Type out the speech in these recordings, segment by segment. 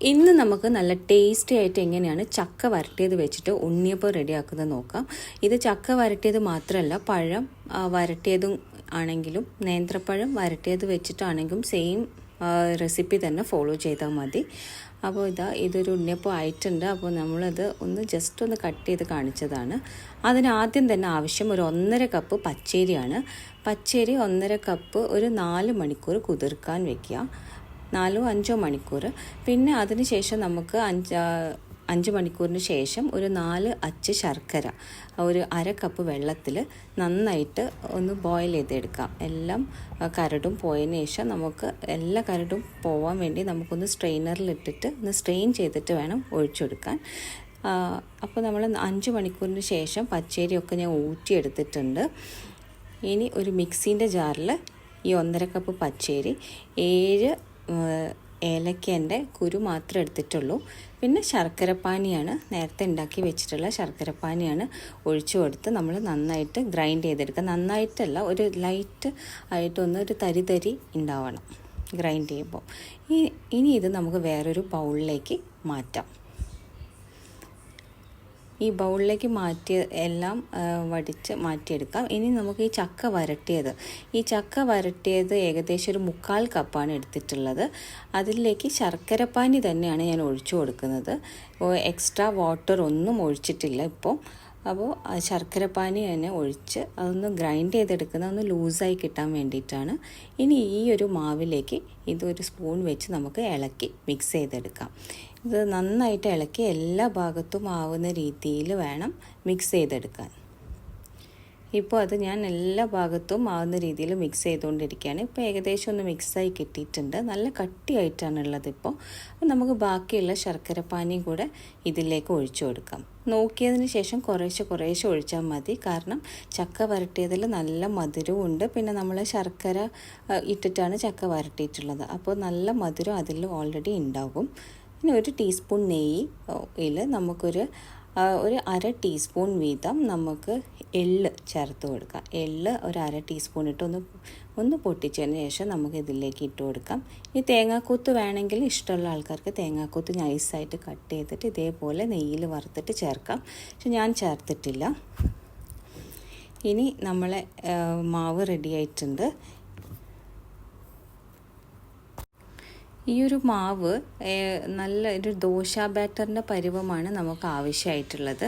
ഇന്ന് നമുക്ക് നല്ല ടേസ്റ്റി ആയിട്ട് എങ്ങനെയാണ് ചക്ക വരട്ടിയത് വെച്ചിട്ട് ഉണ്ണിയപ്പം റെഡിയാക്കുന്നത് നോക്കാം. ഇത് ചക്ക വരട്ടിയത് മാത്രമല്ല പഴം വരട്ടിയതും ആണെങ്കിലും നേന്ത്രപ്പഴം വരട്ടിയത് വെച്ചിട്ടാണെങ്കിലും സെയിം റെസിപ്പി തന്നെ ഫോളോ ചെയ്താൽ മതി. അപ്പോൾ ഇതാ ഇതൊരു ഉണ്ണിയപ്പം ആയിട്ടുണ്ട്. അപ്പോൾ നമ്മളത് ഒന്ന് ജസ്റ്റ് ഒന്ന് കട്ട് ചെയ്ത് കാണിച്ചതാണ്. അതിന് ആദ്യം തന്നെ ആവശ്യം ഒരു ഒന്നര കപ്പ് പച്ചേരിയാണ്. പച്ചേരി ഒന്നര കപ്പ് ഒരു നാല് മണിക്കൂർ കുതിർക്കാൻ വെക്കുക. നാലോ അഞ്ചോ മണിക്കൂർ. പിന്നെ അതിന് ശേഷം നമുക്ക് അഞ്ച് അഞ്ച് മണിക്കൂറിന് ശേഷം ഒരു നാല് അച്ച് ശർക്കര ഒരു അര കപ്പ് വെള്ളത്തിൽ നന്നായിട്ട് ഒന്ന് ബോയിൽ ചെയ്തെടുക്കാം. എല്ലാം കരടും പോയതിന് ശേഷം നമുക്ക് എല്ലാ കരടും പോവാൻ വേണ്ടി നമുക്കൊന്ന് സ്ട്രെയിനറിലിട്ടിട്ട് ഒന്ന് സ്ട്രെയിൻ ചെയ്തിട്ട് വേണം ഒഴിച്ചെടുക്കാൻ. അപ്പോൾ നമ്മൾ അഞ്ച് മണിക്കൂറിന് ശേഷം പച്ചരിയൊക്കെ ഞാൻ ഊറ്റിയെടുത്തിട്ടുണ്ട്. ഇനി ഒരു മിക്സീന്റെ ജാറിൽ ഈ ഒന്നര കപ്പ് പച്ചരി ഏഴ് ഏലക്കേന്റെ കുരു മാത്രം എടുത്തിട്ടുള്ളൂ. പിന്നെ ശർക്കരപ്പാനിയാണ് നേരത്തെ ഉണ്ടാക്കി വെച്ചിട്ടുള്ള ശർക്കരപ്പാനിയാണ് ഒഴിച്ചു കൊടുത്ത് നമ്മൾ നന്നായിട്ട് ഗ്രൈൻഡ് ചെയ്തെടുക്കുക. നന്നായിട്ടല്ല ഒരു ലൈറ്റ് ആയിട്ടൊന്ന് ഒരു തരി തരി ഉണ്ടാവണം ഗ്രൈൻഡ് ചെയ്യുമ്പോൾ. ഇനി ഇത് നമുക്ക് വേറൊരു ബൗളിലേക്ക് മാറ്റാം. ഈ ബൗളിലേക്ക് മാറ്റിയ എല്ലാം വടിച്ച് മാറ്റിയെടുക്കാം. ഇനി നമുക്ക് ഈ ചക്ക വരട്ടിയത്. ഈ ചക്ക വരട്ടിയത് ഏകദേശം ഒരു മുക്കാൽ കപ്പാണ് എടുത്തിട്ടുള്ളത്. അതിലേക്ക് ശർക്കരപ്പാനി തന്നെയാണ് ഞാൻ ഒഴിച്ചു കൊടുക്കുന്നത്. എക്സ്ട്രാ വാട്ടർ ഒന്നും ഒഴിച്ചിട്ടില്ല ഇപ്പോൾ അപ്പോൾ ശർക്കരപ്പാനി തന്നെ ഒഴിച്ച് അതൊന്ന് ഗ്രൈൻഡ് ചെയ്തെടുക്കുന്ന ഒന്ന് ലൂസായി കിട്ടാൻ വേണ്ടിയിട്ടാണ്. ഇനി ഈ ഒരു മാവിലേക്ക് ഇതൊരു സ്പൂൺ വെച്ച് നമുക്ക് ഇളക്കി മിക്സ് ചെയ്തെടുക്കാം. ഇത് നന്നായിട്ട് ഇളക്കി എല്ലാ ഭാഗത്തും ആവുന്ന രീതിയിൽ വേണം മിക്സ് ചെയ്തെടുക്കാൻ. ഇപ്പോൾ അത് ഞാൻ എല്ലാ ഭാഗത്തും ആവുന്ന രീതിയിൽ മിക്സ് ചെയ്തുകൊണ്ടിരിക്കുകയാണ്. ഇപ്പോൾ ഏകദേശം ഒന്ന് മിക്സായി കിട്ടിയിട്ടുണ്ട്. നല്ല കട്ടിയായിട്ടാണ് ഉള്ളത് ഇപ്പോൾ. അപ്പോൾ നമുക്ക് ബാക്കിയുള്ള ശർക്കര പാനിയും കൂടെ ഇതിലേക്ക് ഒഴിച്ചു കൊടുക്കാം. നോക്കിയതിന് ശേഷം കുറേശ്ശെ കുറേശ്ശെ ഒഴിച്ചാൽ മതി. കാരണം ചക്ക വരട്ടിയതിൽ നല്ല മധുരവും ഉണ്ട്. പിന്നെ നമ്മൾ ശർക്കര ഇട്ടിട്ടാണ് ചക്ക വരട്ടിയിട്ടുള്ളത്. അപ്പോൾ നല്ല മധുരം അതിൽ ഓൾറെഡി ഉണ്ടാകും. പിന്നെ ഒരു ടീസ്പൂൺ നെയ്യിൽ നമുക്കൊരു ഒരു അര ടീസ്പൂൺ വീതം നമുക്ക് എള്ള് ചേർത്ത് കൊടുക്കാം. എള്ള് ഒരു അര ടീസ്പൂൺ ഇട്ട് ഒന്ന് ഒന്ന് പൊട്ടിച്ചതിന് ശേഷം നമുക്ക് ഇതിലേക്ക് ഇട്ട് കൊടുക്കാം. ഈ തേങ്ങാക്കൂത്ത് വേണമെങ്കിൽ ഇഷ്ടമുള്ള ആൾക്കാർക്ക് തേങ്ങാക്കൂത്ത് നൈസായിട്ട് കട്ട് ചെയ്തിട്ട് ഇതേപോലെ നെയ്യിൽ വറുത്തിട്ട് ചേർക്കാം. പക്ഷെ ഞാൻ ചേർത്തിട്ടില്ല. ഇനി നമ്മളെ മാവ് റെഡി ആയിട്ടുണ്ട്. ഈ ഒരു മാവ് നല്ല ഒരു ദോശ ബാറ്ററിന്റെ പരുവമാണ് നമുക്ക് ആവശ്യമായിട്ടുള്ളത്.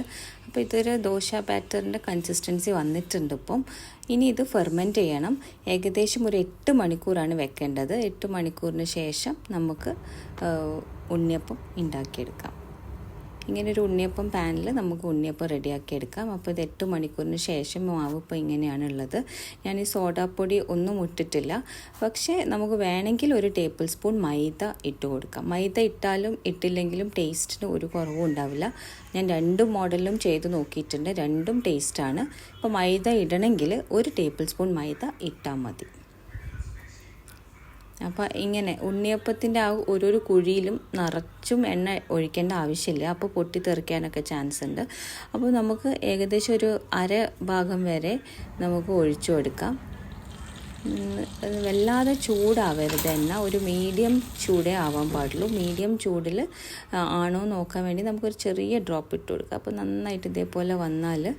അപ്പോൾ ഇതൊരു ദോശ ബാറ്ററിന്റെ കൺസിസ്റ്റൻസി വന്നിട്ടുണ്ട് ഇപ്പം. ഇനി ഇത് ഫെർമെന്റ് ചെയ്യണം. ഏകദേശം ഒരു എട്ട് മണിക്കൂറാണ് വെക്കേണ്ടത്. എട്ട് മണിക്കൂറിന് ശേഷം നമുക്ക് ഉണ്ണിയപ്പം ഉണ്ടാക്കിയെടുക്കാം. ഇങ്ങനെ ഒരു ഉണ്ണിയപ്പം പാനിൽ നമുക്ക് ഉണ്ണിയപ്പം റെഡിയാക്കി എടുക്കാം. അപ്പോൾ ഇത് എട്ട് മണിക്കൂറിന് ശേഷം മാവ് ഇപ്പോൾ ഇങ്ങനെയാണുള്ളത് ഞാൻ ഈ സോഡാപ്പൊടി ഒന്നും ഇട്ടിട്ടില്ല. പക്ഷേ നമുക്ക് വേണമെങ്കിൽ ഒരു ടേബിൾ സ്പൂൺ മൈദ ഇട്ട് കൊടുക്കാം. മൈദ ഇട്ടാലും ഇട്ടില്ലെങ്കിലും ടേസ്റ്റിന് ഒരു കുറവും ഉണ്ടാവില്ല. ഞാൻ രണ്ട് മോഡലും ചെയ്ത് നോക്കിയിട്ടുണ്ട്. രണ്ടും ടേസ്റ്റാണ്. അപ്പോൾ മൈദ ഇടണമെങ്കിൽ ഒരു ടേബിൾ സ്പൂൺ മൈദ ഇട്ടാൽ മതി. അപ്പോൾ ഇങ്ങനെ ഉണ്ണിയപ്പത്തിന്റെ ആ ഓരോരോ കുഴിയിലും നിറച്ചും എണ്ണ ഒഴിക്കേണ്ട ആവശ്യമില്ല. അപ്പോൾ പൊട്ടിത്തെറിക്കാനൊക്കെ ചാൻസ് ഉണ്ട്. അപ്പോൾ നമുക്ക് ഏകദേശം ഒരു അര ഭാഗം വരെ നമുക്ക് ഒഴിച്ചു കൊടുക്കാം. വല്ലാതെ ചൂടാവരുത് എണ്ണ. ഒരു മീഡിയം ചൂടേ ആവാൻ പാടുള്ളൂ. മീഡിയം ചൂടിൽ ആണോ നോക്കാൻ വേണ്ടി നമുക്കൊരു ചെറിയ ഡ്രോപ്പ് ഇട്ട് കൊടുക്കാം. അപ്പോൾ നന്നായിട്ട് ഇതേപോലെ വന്നാൽ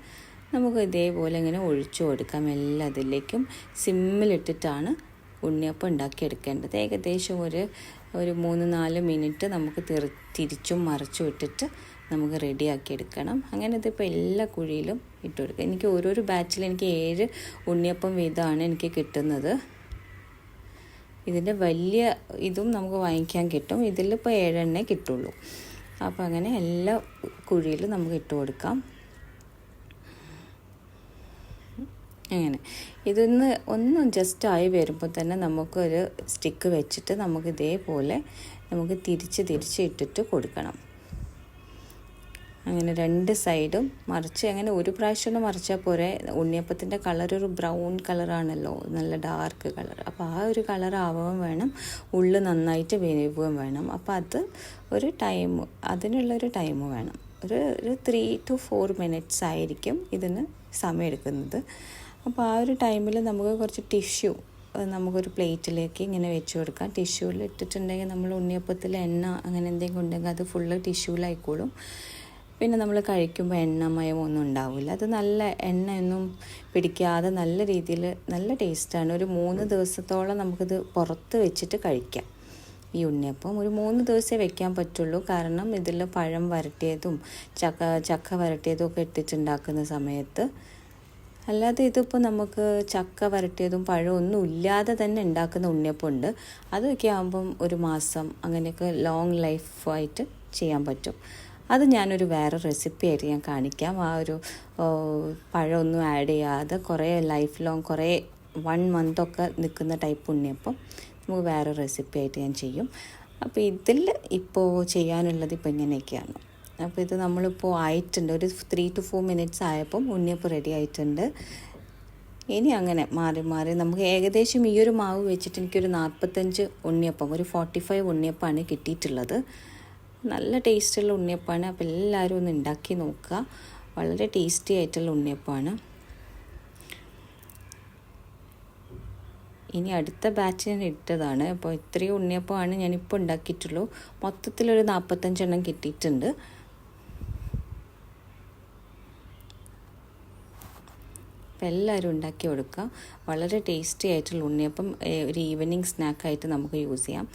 നമുക്ക് ഇതേപോലെ ഇങ്ങനെ ഒഴിച്ചു കൊടുക്കാം എല്ലാത്തിലേക്കും. സിമ്മിലിട്ടിട്ടാണ് ഉണ്ണിയപ്പം ഉണ്ടാക്കിയെടുക്കേണ്ടത്. ഏകദേശം ഒരു ഒരു മൂന്ന് നാല് മിനിറ്റ് നമുക്ക് തിരി തിരിച്ചും മറിച്ചും ഇട്ടിട്ട് നമുക്ക് റെഡിയാക്കി എടുക്കണം അങ്ങനെ ഇതിപ്പോൾ എല്ലാ കുഴിയിലും ഇട്ട് കൊടുക്കുക എനിക്ക് ഓരോരോ ബാച്ചിൽ എനിക്ക് ഏഴ് ഉണ്ണിയപ്പം വീതമാണ് എനിക്ക് കിട്ടുന്നത്. ഇതിന്റെ വലിയ ഇതും നമുക്ക് വാങ്ങിക്കാൻ കിട്ടും. ഇതിലിപ്പോൾ ഏഴെണ്ണേ കിട്ടുള്ളൂ. അപ്പോൾ അങ്ങനെ എല്ലാ കുഴിയിലും നമുക്ക് ഇട്ട് കൊടുക്കാം അങ്ങനെ ഇതൊന്ന് ഒന്ന് ജസ്റ്റ് ആയി വരുമ്പോൾ തന്നെ നമുക്കൊരു സ്റ്റിക്ക് വെച്ചിട്ട് നമുക്ക് ഇതേപോലെ നമുക്ക് തിരിച്ച് തിരിച്ച് ഇട്ടിട്ട് കൊടുക്കണം. അങ്ങനെ രണ്ട് സൈഡും മറിച്ച് അങ്ങനെ ഒരു പ്രാവശ്യം ഒന്ന് മറിച്ചാൽ പോരെ. ഉണ്ണിയപ്പത്തിന്റെ കളർ ഒരു ബ്രൗൺ കളറാണല്ലോ നല്ല ഡാർക്ക് കളർ അപ്പോൾ ആ ഒരു കളർ ആവുകയും വേണം. ഉള്ളു നന്നായിട്ട് വേവുകയും വേണം. അപ്പോൾ അത് ഒരു ടൈം അതിനുള്ളൊരു ടൈം വേണം. ഒരു ഒരു ത്രീ ടു ഫോർ മിനിറ്റ്സ് ആയിരിക്കും ഇതിന് സമയം എടുക്കുന്നത്. അപ്പോൾ ആ ഒരു ടൈമിൽ നമുക്ക് കുറച്ച് ടിഷ്യൂ നമുക്കൊരു പ്ലേറ്റിലേക്ക് ഇങ്ങനെ വെച്ച് കൊടുക്കാം. ടിഷ്യൂവിൽ ഇട്ടിട്ടുണ്ടെങ്കിൽ നമ്മൾ ഉണ്ണിയപ്പത്തിൽ എണ്ണ അങ്ങനെ എന്തെങ്കിലും ഉണ്ടെങ്കിൽ അത് ഫുള്ള് ടിഷ്യൂലായിക്കോളും പിന്നെ നമ്മൾ കഴിക്കുമ്പോൾ എണ്ണമയം ഒന്നും ഉണ്ടാവില്ല. അത് നല്ല എണ്ണയൊന്നും പിടിക്കാതെ നല്ല രീതിയിൽ നല്ല ടേസ്റ്റാണ് ഒരു മൂന്ന് ദിവസത്തോളം നമുക്കിത് പുറത്ത് വെച്ചിട്ട് കഴിക്കാം. ഈ ഉണ്ണിയപ്പം ഒരു മൂന്ന് ദിവസമേ വെക്കാൻ പറ്റുള്ളൂ. കാരണം ഇതിൽ പഴം വരട്ടിയതും ചക്ക ചക്ക വരട്ടിയതും ഒക്കെ ഇട്ടിട്ടുണ്ടാക്കുന്ന സമയത്ത് അല്ലാതെ ഇതിപ്പോൾ നമുക്ക് ചക്ക വരട്ടിയതും പഴമൊന്നും ഇല്ലാതെ തന്നെ ഉണ്ടാക്കുന്ന ഉണ്ണിയപ്പമുണ്ട് അതൊക്കെ ആകുമ്പം ഒരു മാസം അങ്ങനെയൊക്കെ ലോങ് ലൈഫായിട്ട് ചെയ്യാൻ പറ്റും. അത് ഞാനൊരു വേറെ റെസിപ്പി ആയിട്ട് ഞാൻ കാണിക്കാം. ആ ഒരു പഴമൊന്നും ആഡ് ചെയ്യാതെ കുറേ ലൈഫ് ലോങ് കുറേ വൺ മന്തൊക്കെ നിൽക്കുന്ന ടൈപ്പ് ഉണ്ണിയപ്പം നമുക്ക് വേറെ റെസിപ്പി ആയിട്ട് ഞാൻ ചെയ്യും. അപ്പോൾ ഇതിൽ ഇപ്പോൾ ചെയ്യാനുള്ളത് ഇപ്പോൾ ഇങ്ങനെയൊക്കെയാണ്. അപ്പോൾ ഇത് നമ്മളിപ്പോൾ ആയിട്ടുണ്ട്. ഒരു ത്രീ ടു ഫോർ മിനിറ്റ്സ് ആയപ്പം ഉണ്ണിയപ്പം റെഡി ആയിട്ടുണ്ട്. ഇനി അങ്ങനെ മാറി മാറി നമുക്ക് ഏകദേശം ഈ ഒരു മാവ് വെച്ചിട്ട് എനിക്കൊരു നാൽപ്പത്തഞ്ച് ഉണ്ണിയപ്പം ഒരു ഫോർട്ടി ഫൈവ് ഉണ്ണിയപ്പമാണ് കിട്ടിയിട്ടുള്ളത്. നല്ല ടേസ്റ്റുള്ള ഉണ്ണിയപ്പമാണ് അപ്പോൾ എല്ലാവരും ഒന്ന് ഉണ്ടാക്കി നോക്കുക. വളരെ ടേസ്റ്റി ആയിട്ടുള്ള ഉണ്ണിയപ്പമാണ് ഇനി അടുത്ത ബാച്ച് ഞാൻ ഇട്ടതാണ്. അപ്പോൾ ഇത്രയും ഉണ്ണിയപ്പമാണ് ഞാനിപ്പോൾ ഉണ്ടാക്കിയിട്ടുള്ളൂ. മൊത്തത്തിലൊരു നാൽപ്പത്തഞ്ചെണ്ണം കിട്ടിയിട്ടുണ്ട്. അപ്പോൾ എല്ലാവരും ഉണ്ടാക്കി കൊടുക്കുക. വളരെ ടേസ്റ്റി ആയിട്ടുള്ള ഉണ്ണിയപ്പം ഒരു ഈവനിങ് സ്നാക്കായിട്ട് നമുക്ക് യൂസ് ചെയ്യാം.